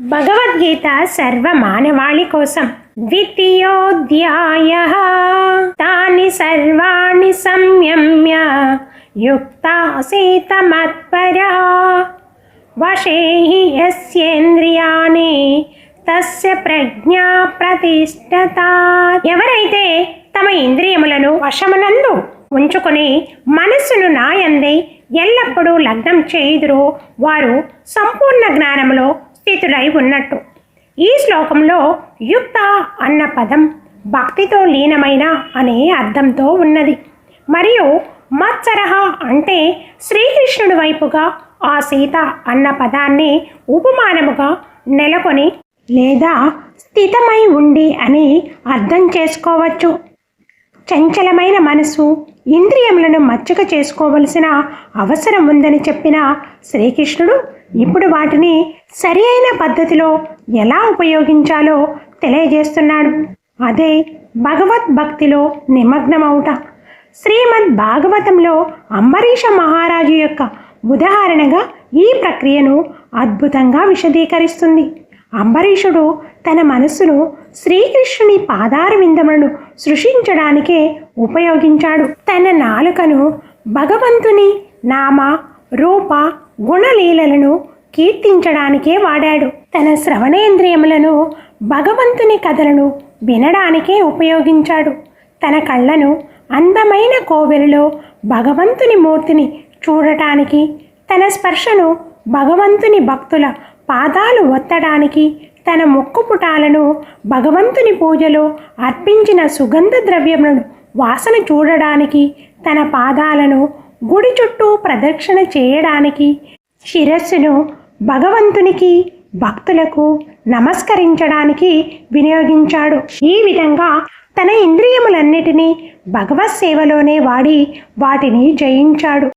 భగవద్గీత సర్వమానవాళి కోసం. ద్వితీయోధ్యాయ. తాని సర్వాణి సంయమ్య. యుక్త మత్పరా వశేహి యస్యేంద్రియాణి. తస్య ప్రజ్ఞా ప్రతిష్టత. ఎవరైతే తమ ఇంద్రియములను వశమునందు ఉంచుకొని మనస్సును నాయందే ఎల్లప్పుడూ లగ్నం చేయుదురో వారు సంపూర్ణ జ్ఞానములో స్థితులై ఉన్నట్టు. ఈ శ్లోకంలో యుక్త అన్న పదం భక్తితో లీనమైన అనే అర్థంతో ఉన్నది. మరియు మత్సరహ అంటే శ్రీకృష్ణుడి వైపుగా ఆ సీత అన్న పదాన్ని ఉపమానముగా నెలకొని లేదా స్థితమై ఉండి అని అర్థం చేసుకోవచ్చు. చంచలమైన మనసు ఇంద్రియములను మచ్చుక చేసుకోవలసిన అవసరం ఉందని చెప్పిన శ్రీకృష్ణుడు ఇప్పుడు వాటిని సరి అయిన పద్ధతిలో ఎలా ఉపయోగించాలో తెలియజేస్తున్నాడు. అదే భగవద్భక్తిలో నిమగ్నమవుట. శ్రీమద్ భాగవతంలో అంబరీష మహారాజు యొక్క ఉదాహరణగా ఈ ప్రక్రియను అద్భుతంగా విశదీకరిస్తుంది. అంబరీషుడు తన మనస్సును శ్రీకృష్ణుని పాదార విందములను సృష్టించడానికే ఉపయోగించాడు. తన నాలుకను భగవంతుని నామ రూప గుణలీలలను కీర్తించడానికే వాడాడు. తన శ్రవణేంద్రియములను భగవంతుని కథలను వినడానికే ఉపయోగించాడు. తన కళ్ళను అందమైన కోవెలలో భగవంతుని మూర్తిని చూడటానికి తన స్పర్శను భగవంతుని భక్తుల పాదాలు ఒత్తడానికి తన ముక్కు పుటాలను భగవంతుని పూజలో అర్పించిన సుగంధ ద్రవ్యములను వాసన చూడడానికి తన పాదాలను గుడి చుట్టూ ప్రదక్షిణ చేయడానికి శిరస్సును భగవంతునికి భక్తులకు నమస్కరించడానికి వినియోగించాడు. ఈ విధంగా తన ఇంద్రియములన్నిటినీ భగవత్ సేవలోనే వాడి వాటిని జయించాడు.